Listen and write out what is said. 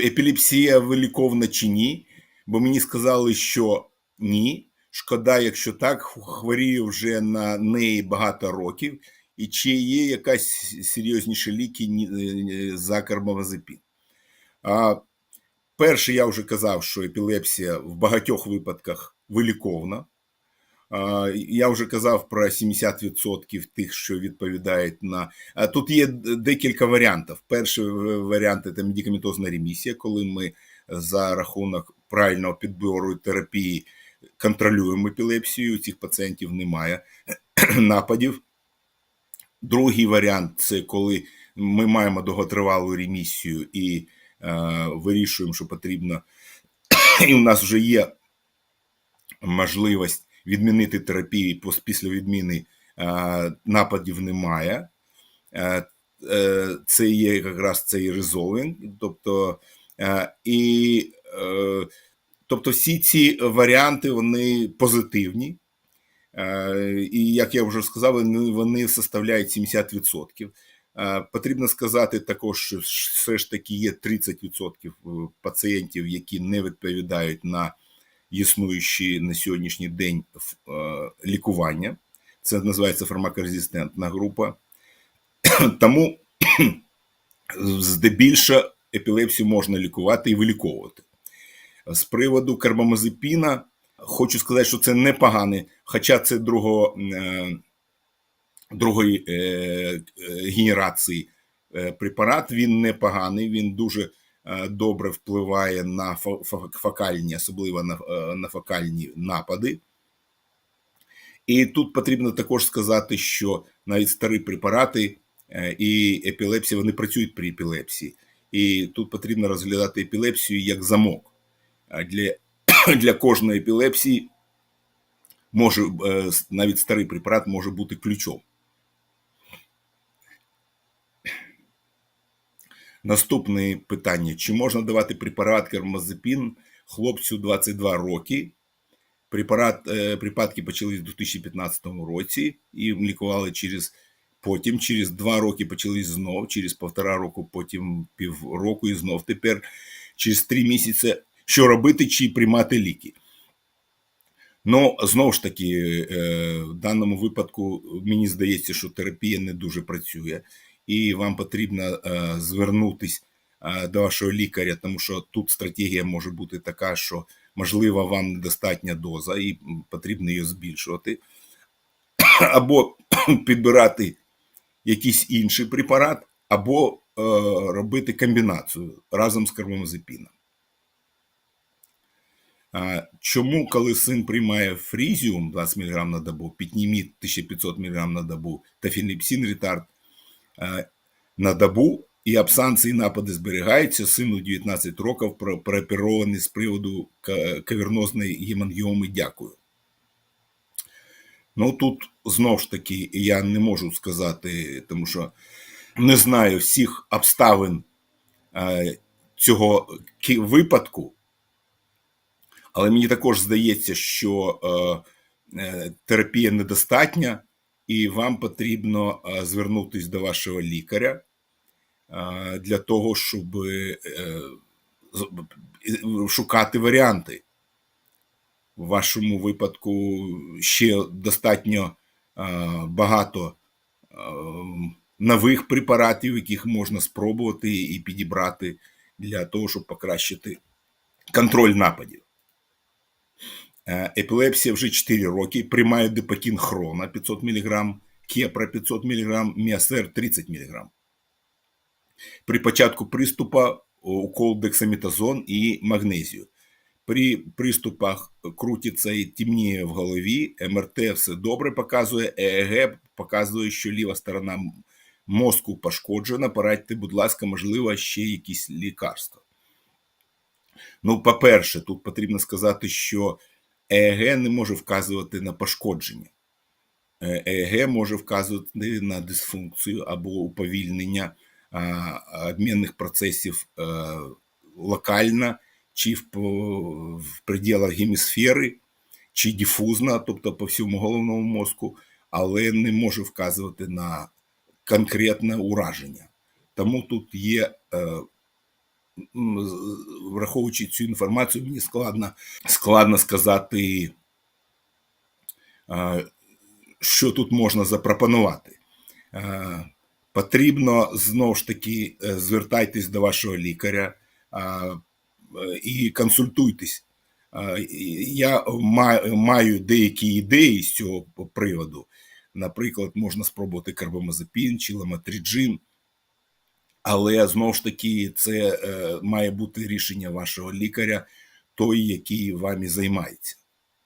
епілепсія виліковна чи ні, бо мені сказали, що ні. Шкода, якщо так, хворію вже на неї багато років. І чи є якась серйозніші ліки е, за карбамазепін? А, перше, я вже казав, що епілепсія в багатьох випадках виліковна. Я вже казав про 70% тих, що відповідають на. Тут є декілька варіантів. Перший варіант це медикаментозна ремісія, коли ми за рахунок правильного підбору терапії контролюємо епілепсію. У цих пацієнтів немає нападів. Другий варіант це коли ми маємо довготривалу ремісію і е, вирішуємо, що потрібно, і у нас вже є можливість відмінити терапію пос- після відміни нападів немає. Е, е, це є якраз цей резолвінг, тобто, е, і, тобто всі ці варіанти вони позитивні. І як я вже сказав, вони, составляють 70%. Е, Потрібно сказати також, що все ж таки є 30% пацієнтів, які не відповідають на існуючі на сьогоднішній день е, лікування. Це називається фармакорезистентна група. Тому здебільшого епілепсію можна лікувати і виліковувати. З приводу карбамазепіна хочу сказати, що це непоганий, хоча це друго, е, другої е, генерації препарат, він непоганий, він дуже добре впливає на фо- фо- фокальні, особливо на, е, на фокальні напади. І тут потрібно також сказати, що навіть старі препарати е, і епілепсія вони працюють при епілепсії. І тут потрібно розглядати епілепсію як замок. Для, для кожної епілепсії може е, навіть старий препарат може бути ключом. Наступне питання: чи можна давати препарат кармазепін хлопцю 22 роки? Препарат, е, припадки почались у 2015 році і лікували через потім, через два роки почались знов, через півтора року, потім півроку і знов тепер через три місяці. Що робити, чи приймати ліки? Ну, знову ж таки, е, в даному випадку мені здається, що терапія не дуже працює, і вам потрібно е, звернутися до вашого лікаря, тому що тут стратегія може бути така, що можливо вам недостатня доза, і потрібно її збільшувати, або підбирати якийсь інший препарат, або е, робити комбінацію разом з карбамазепіном. Чому, коли син приймає фрізіум 20 мг на добу, пітніміт 1500 мг на добу та фініпсин ретард е, на добу, і абсанції напади зберігаються, сину 19 років прооперований з приводу кавернозної гемангіоми, дякую. Ну тут знов ж таки я не можу сказати, тому що не знаю всіх обставин е, цього випадку, але мені також здається, що е, е, терапія недостатня, і вам потрібно е, звернутися до вашого лікаря е, для того, щоб е, шукати варіанти. В вашому випадку ще достатньо багато нових препаратів, яких можна спробувати і підібрати для того, щоб покращити контроль нападів. Е, Епілепсія вже 4 роки. Приймає депакін хрона 500 мг, кепра 500 мг, міасер 30 мг. При початку приступу укол дексаметазон і магнезію. При приступах крутиться і темніє в голові, МРТ все добре показує, ЕЕГ показує, що ліва сторона мозку пошкоджена. Порадьте, будь ласка, можливо, ще якісь лікарства. Ну, по-перше, тут потрібно сказати, що ЕЕГ не може вказувати на пошкодження. ЕЕГ може вказувати на дисфункцію або уповільнення обмінних процесів е, локально чи в, пределах гемісфери, чи дифузно, тобто по всьому головному мозку, але не може вказувати на конкретне ураження. Тому тут є е, враховуючи цю інформацію, мені складно, складно сказати, що тут можна запропонувати. Потрібно знову ж таки е, звертайтесь до вашого лікаря е, і консультуйтесь. Я маю деякі ідеї з цього приводу. Наприклад, можна спробувати карбамазепін чи ламотріджин, але знову ж таки це е, має бути рішення вашого лікаря, той, який вами займається.